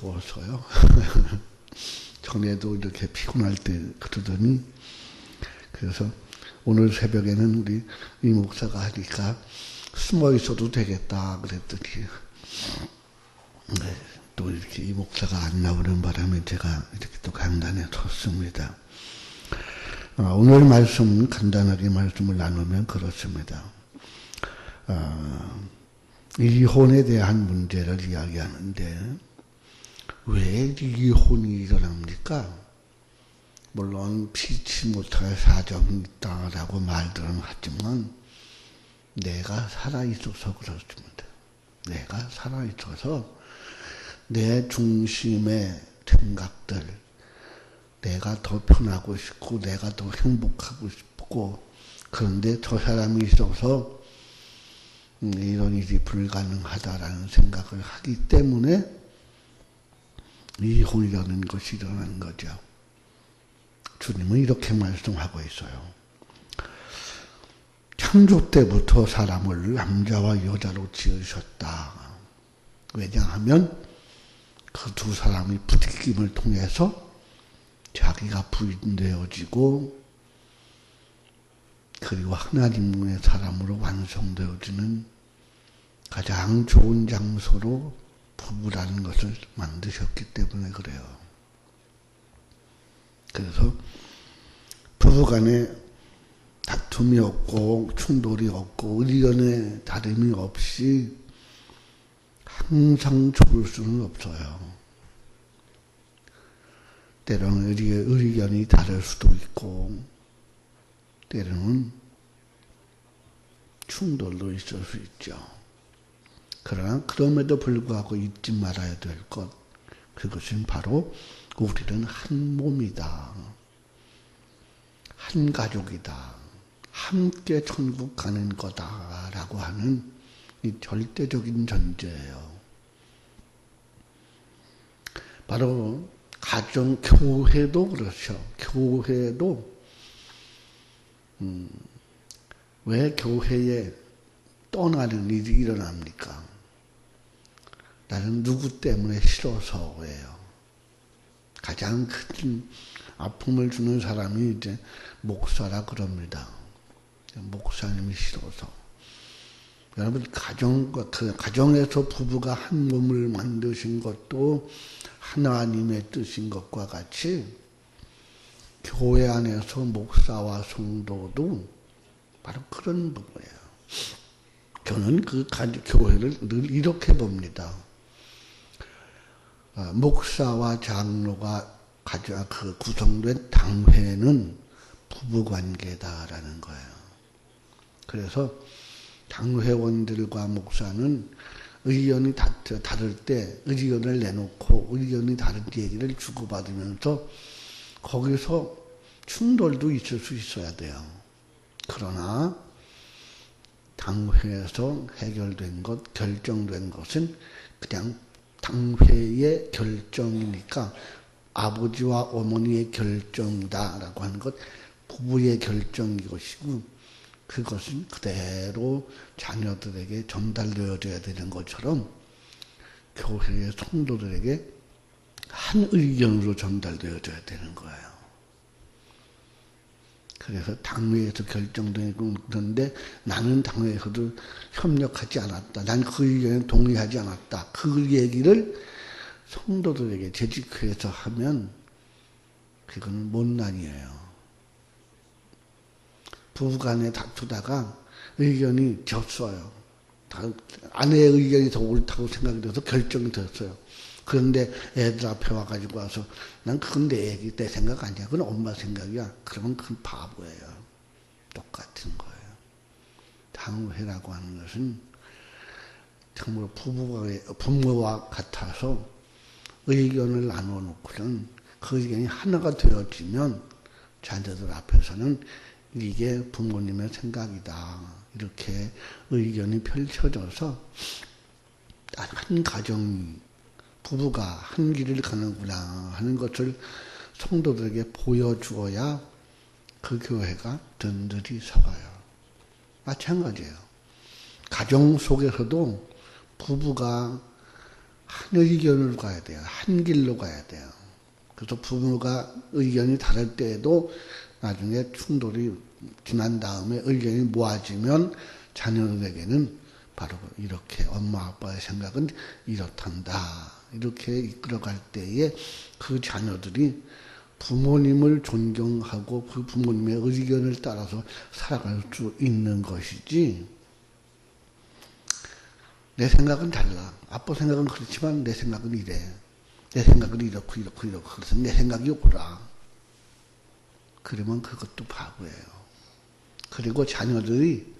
부어서요. 전에도 이렇게 피곤할 때 그러더니 그래서 오늘 새벽에는 우리 이 목사가 하니까 숨어 있어도 되겠다 그랬더니 네, 또 이렇게 이 목사가 안 나오는 바람에 제가 이렇게 또 간단히 섰습니다. 아, 오늘 말씀 간단하게 말씀을 나누면 그렇습니다. 아, 이혼에 대한 문제를 이야기하는데 왜 이혼이 일어납니까? 물론 피치 못할 사정이 있다라고 말들은 하지만 내가 살아있어서 그렇습니다. 내가 살아있어서 내 중심의 생각들, 내가 더 편하고 싶고 내가 더 행복하고 싶고 그런데 저 사람이 있어서 음, 이런 일이 불가능하다라는 생각을 하기 때문에 이 혼이라는 것이 일어나는 거죠. 주님은 이렇게 말씀하고 있어요. 창조 때부터 사람을 남자와 여자로 지으셨다. 왜냐하면 그 두 사람이 부딪힘을 통해서 자기가 부인되어지고 그리고 하나님의 사람으로 완성되어지는 가장 좋은 장소로 부부라는 것을 만드셨기 때문에 그래요. 그래서 부부간에 다툼이 없고 충돌이 없고 의견의 다름이 없이 항상 좋을 수는 없어요. 때로는 의견이 다를 수도 있고 때로는 충돌도 있을 수 있죠. 그러나 그럼에도 불구하고 잊지 말아야 될 것, 그것은 바로 우리는 한 몸이다. 한 가족이다. 함께 천국 가는 거다라고 하는 이 절대적인 전제예요. 바로 가정 교회도 그렇죠. 교회도 음, 왜 교회에 떠나는 일이 일어납니까? 나는 누구 때문에 싫어서예요. 가장 큰 아픔을 주는 사람이 이제 목사라 그럽니다. 목사님이 싫어서. 여러분 가정 그 가정에서 부부가 한 몸을 만드신 것도 하나님의 뜻인 것과 같이 교회 안에서 목사와 성도도 바로 그런 부분이에요. 저는 그 교회를 늘 이렇게 봅니다. 아, 목사와 장로가 가져 그 구성된 당회는 부부 관계다라는 거예요. 그래서 당회원들과 목사는 의견이 다를 때 의견을 내놓고 의견이 다른 얘기를 주고받으면서 거기서 충돌도 있을 수 있어야 돼요. 그러나 당회에서 해결된 것, 결정된 것은 그냥 당회의 결정이니까 아버지와 어머니의 결정다라고 하는 것 부부의 결정인 것이고 그것은 그대로 자녀들에게 전달되어져야 되는 것처럼 교회의 성도들에게 한 의견으로 전달되어져야 되는 거예요. 그래서 당회에서 결정된 건데 나는 당회에서도 협력하지 않았다. 난 그 의견에 동의하지 않았다. 그 얘기를 성도들에게 재직회에서 하면 그거는 못난이에요. 부부간에 다투다가 의견이 졌어요. 아내의 의견이 더 옳다고 생각이 돼서 결정이 됐어요. 그런데 애들 앞에 와가지고 와서 난 그건 내 얘기, 내 생각 아니야. 그건 엄마 생각이야. 그러면 그건 바보예요. 똑같은 거예요. 당회라고 하는 것은 정말 부부가, 부모와 같아서 의견을 나눠 놓고는 그 의견이 하나가 되어지면 자녀들 앞에서는 이게 부모님의 생각이다. 이렇게 의견이 펼쳐져서 한 가정, 부부가 한 길을 가는구나 하는 것을 성도들에게 보여주어야 그 교회가 든든히 서가요. 마찬가지예요. 가정 속에서도 부부가 한 의견으로 가야 돼요. 한 길로 가야 돼요. 그래서 부모가 의견이 다를 때에도 나중에 충돌이 지난 다음에 의견이 모아지면 자녀들에게는 바로 이렇게 엄마 아빠의 생각은 이렇단다. 이렇게 이끌어갈 때에 그 자녀들이 부모님을 존경하고 그 부모님의 의견을 따라서 살아갈 수 있는 것이지. 내 생각은 달라. 아빠 생각은 그렇지만 내 생각은 이래. 내 생각은 이렇고 이렇고 이렇고 그래서 내 생각이 옳아. 그러면 그것도 바보예요. 그리고 자녀들이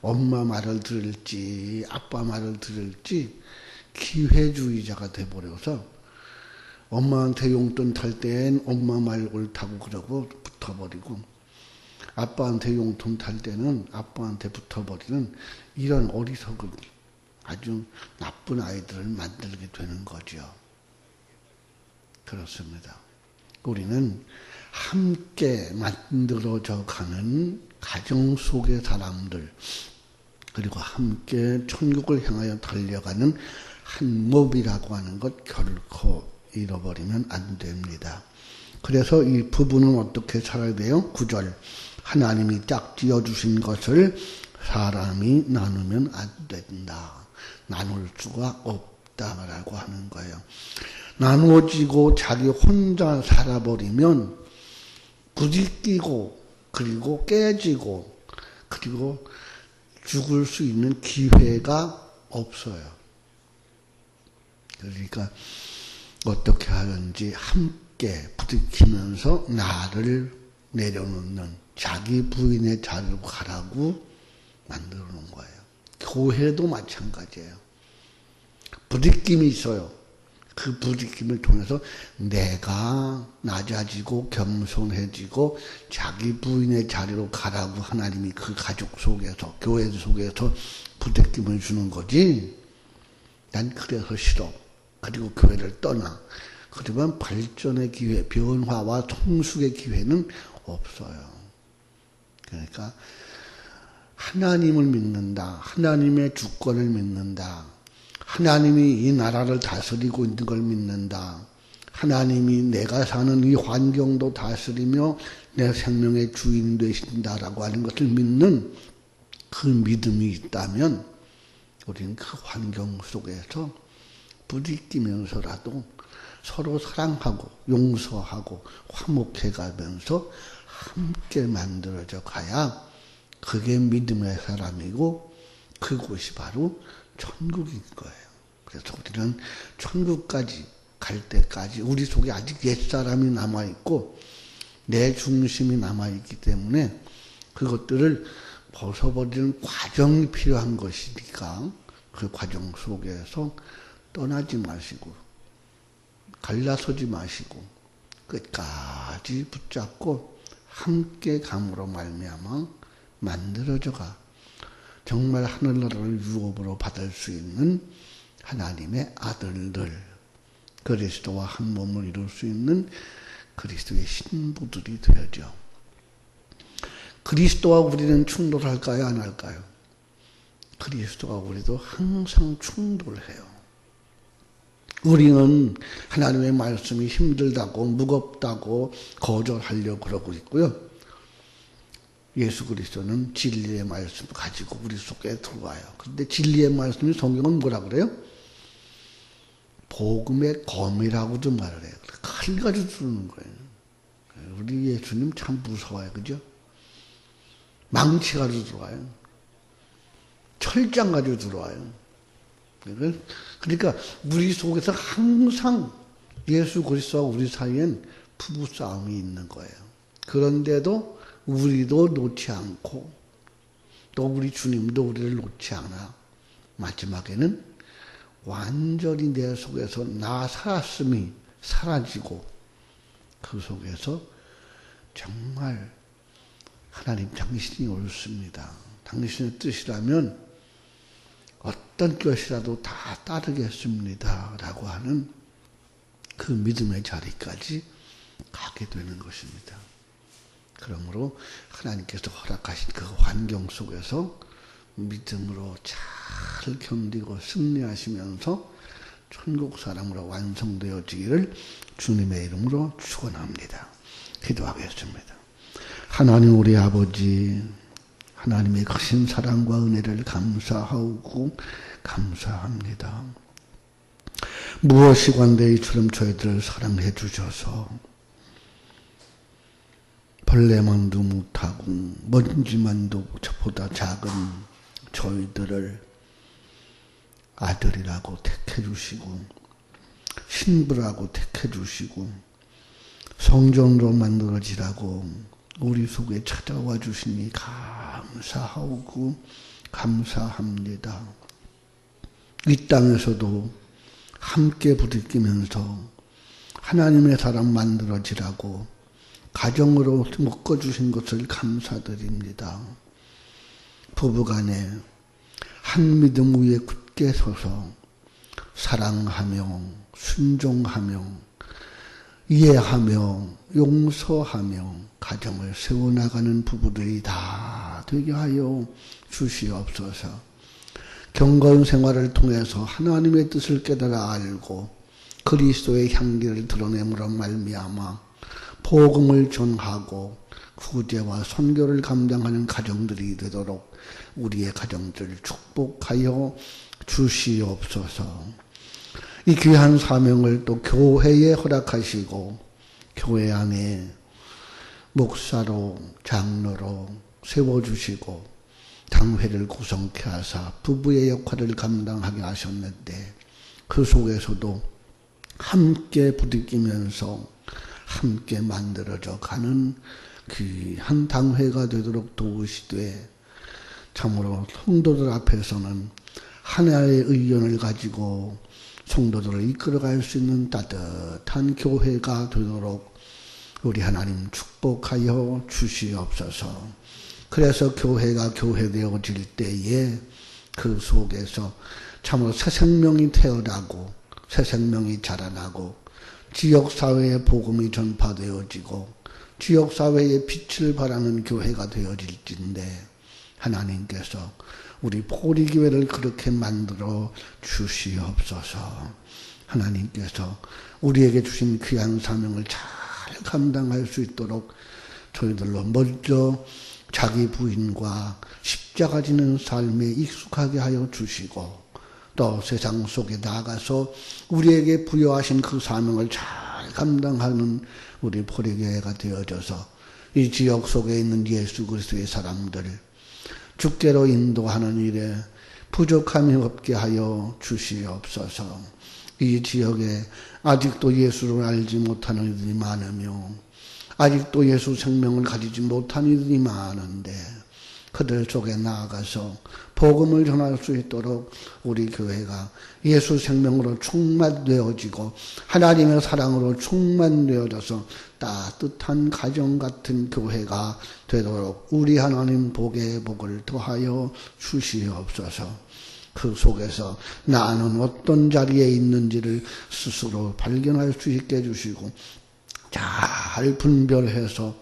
엄마 말을 들을지 아빠 말을 들을지 기회주의자가 돼버려서 엄마한테 용돈 탈 땐 엄마 말 옳다고 그러고 붙어버리고 아빠한테 용돈 탈 때는 아빠한테 붙어버리는 이런 어리석은 아주 나쁜 아이들을 만들게 되는 거죠. 그렇습니다. 우리는 함께 만들어져 가는 가정 속의 사람들, 그리고 함께 천국을 향하여 달려가는 한 몸이라고 하는 것 결코 잃어버리면 안 됩니다. 그래서 이 부부는 어떻게 살아야 돼요? 구절. 하나님이 짝 지어 주신 것을 사람이 나누면 안 된다. 나눌 수가 없다라고 하는 거예요. 나누어지고 자기 혼자 살아버리면 부딪히고 그리고 깨지고 그리고 죽을 수 있는 기회가 없어요. 그러니까 어떻게 하든지 함께 부딪히면서 나를 내려놓는 자기 부인의 자리로 가라고 만들어 놓은 거예요. 교회도 마찬가지예요. 부딪힘이 있어요. 그 부딪힘을 통해서 내가 낮아지고 겸손해지고 자기 부인의 자리로 가라고 하나님이 그 가족 속에서 교회 속에서 부딪힘을 주는 거지. 난 그래서 싫어. 그리고 교회를 떠나. 그러면 발전의 기회, 변화와 통숙의 기회는 없어요. 그러니까 하나님을 믿는다. 하나님의 주권을 믿는다. 하나님이 이 나라를 다스리고 있는 걸 믿는다. 하나님이 내가 사는 이 환경도 다스리며 내 생명의 주인 되신다라고 하는 것을 믿는 그 믿음이 있다면 우리는 그 환경 속에서 부딪히면서라도 서로 사랑하고 용서하고 화목해 가면서 함께 만들어져 가야 그게 믿음의 사람이고 그곳이 바로 천국인 거예요. 그래서 우리는 천국까지 갈 때까지 우리 속에 아직 옛사람이 남아있고 내 중심이 남아있기 때문에 그것들을 벗어버리는 과정이 필요한 것이니까 그 과정 속에서 떠나지 마시고 갈라서지 마시고 끝까지 붙잡고 함께 감으로 말미암아 만들어져가 정말 하늘나라를 유업으로 받을 수 있는 하나님의 아들들, 그리스도와 한 몸을 이룰 수 있는 그리스도의 신부들이 되어져. 그리스도와 우리는 충돌할까요? 안 할까요? 그리스도와 우리도 항상 충돌해요. 우리는 하나님의 말씀이 힘들다고, 무겁다고 거절하려고 그러고 있고요. 예수 그리스도는 진리의 말씀 가지고 우리 속에 들어와요. 그런데 진리의 말씀이 성경은 뭐라 그래요? 복음의 검이라고도 말을 해요. 칼 가지고 들는 거예요. 우리 예수님 참 무서워요. 그죠? 망치 가지고 들어와요. 철장 가지고 들어와요. 그러니까 우리 속에서 항상 예수 그리스도와 우리 사이엔 부부 싸움이 있는 거예요. 그런데도 우리도 놓지 않고 또 우리 주님도 우리를 놓지 않아. 마지막에는 완전히 내 속에서 나 살았음이 사라지고 그 속에서 정말 하나님 당신이 옳습니다. 당신의 뜻이라면 어떤 것이라도 다 따르겠습니다. 라고 하는 그 믿음의 자리까지 가게 되는 것입니다. 그러므로 하나님께서 허락하신 그 환경 속에서 믿음으로 잘 견디고 승리하시면서 천국 사람으로 완성되어지기를 주님의 이름으로 축원합니다. 기도하겠습니다. 하나님 우리 아버지 하나님의 크신 사랑과 은혜를 감사하고 감사합니다. 무엇이 관대 이처럼 저희들을 사랑해 주셔서 벌레만도 못하고 먼지만도 저보다 작은 저희들을 아들이라고 택해 주시고 신부라고 택해 주시고 성전으로 만들어지라고 우리 속에 찾아와 주시니 감사하고 감사합니다. 이 땅에서도 함께 부딪히면서 하나님의 사람 만들어지라고 가정으로 묶어주신 것을 감사드립니다. 부부간에 한 믿음 위에 굳게 서서 사랑하며 순종하며 이해하며 용서하며 가정을 세워나가는 부부들이 다 되게 하여 주시옵소서. 경건 생활을 통해서 하나님의 뜻을 깨달아 알고 그리스도의 향기를 드러내므로 말미암아 복음을 전하고 구제와 선교를 감당하는 가정들이 되도록 우리의 가정들을 축복하여 주시옵소서. 이 귀한 사명을 또 교회에 허락하시고 교회 안에 목사로 장로로 세워주시고 당회를 구성케 하사 부부의 역할을 감당하게 하셨는데 그 속에서도 함께 부딪히면서 함께 만들어져 가는 귀한 당회가 되도록 도우시되 참으로 성도들 앞에서는 하나의 의견을 가지고 성도들을 이끌어갈 수 있는 따뜻한 교회가 되도록 우리 하나님 축복하여 주시옵소서. 그래서 교회가 교회되어질 때에 그 속에서 참으로 새 생명이 태어나고 새 생명이 자라나고 지역사회의 복음이 전파되어지고 지역사회의 빛을 발하는 교회가 되어질진데 하나님께서 우리 포리교회를 그렇게 만들어 주시옵소서. 하나님께서 우리에게 주신 귀한 사명을 잘 감당할 수 있도록 저희들로 먼저 자기 부인과 십자가 지는 삶에 익숙하게 하여 주시고 또 세상 속에 나가서 우리에게 부여하신 그 사명을 잘 감당하는 우리 포리교회가 되어져서 이 지역 속에 있는 예수 그리스도의 사람들을 죽게로 인도하는 일에 부족함이 없게 하여 주시옵소서. 이 지역에 아직도 예수를 알지 못하는 이들이 많으며 아직도 예수 생명을 가지지 못한 이들이 많은데 그들 속에 나아가서 복음을 전할 수 있도록 우리 교회가 예수 생명으로 충만되어지고 하나님의 사랑으로 충만되어져서 따뜻한 가정 같은 교회가 되도록 우리 하나님 복의 복을 더하여 주시옵소서. 그 속에서 나는 어떤 자리에 있는지를 스스로 발견할 수 있게 해주시고 잘 분별해서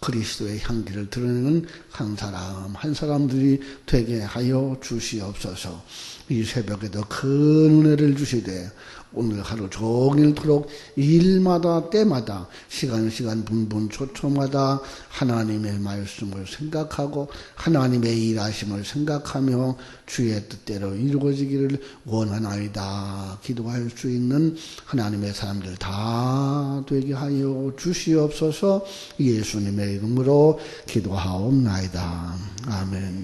그리스도의 향기를 드러내는 한 사람 한 사람들이 되게 하여 주시옵소서. 이 새벽에도 큰 은혜를 주시되 오늘 하루 종일토록 일마다 때마다 시간 시간 분분 초초마다 하나님의 말씀을 생각하고 하나님의 일하심을 생각하며 주의 뜻대로 이루어지기를 원하나이다. 기도할 수 있는 하나님의 사람들 다 되게 하여 주시옵소서. 예수님의 이름으로 기도하옵나이다. 아멘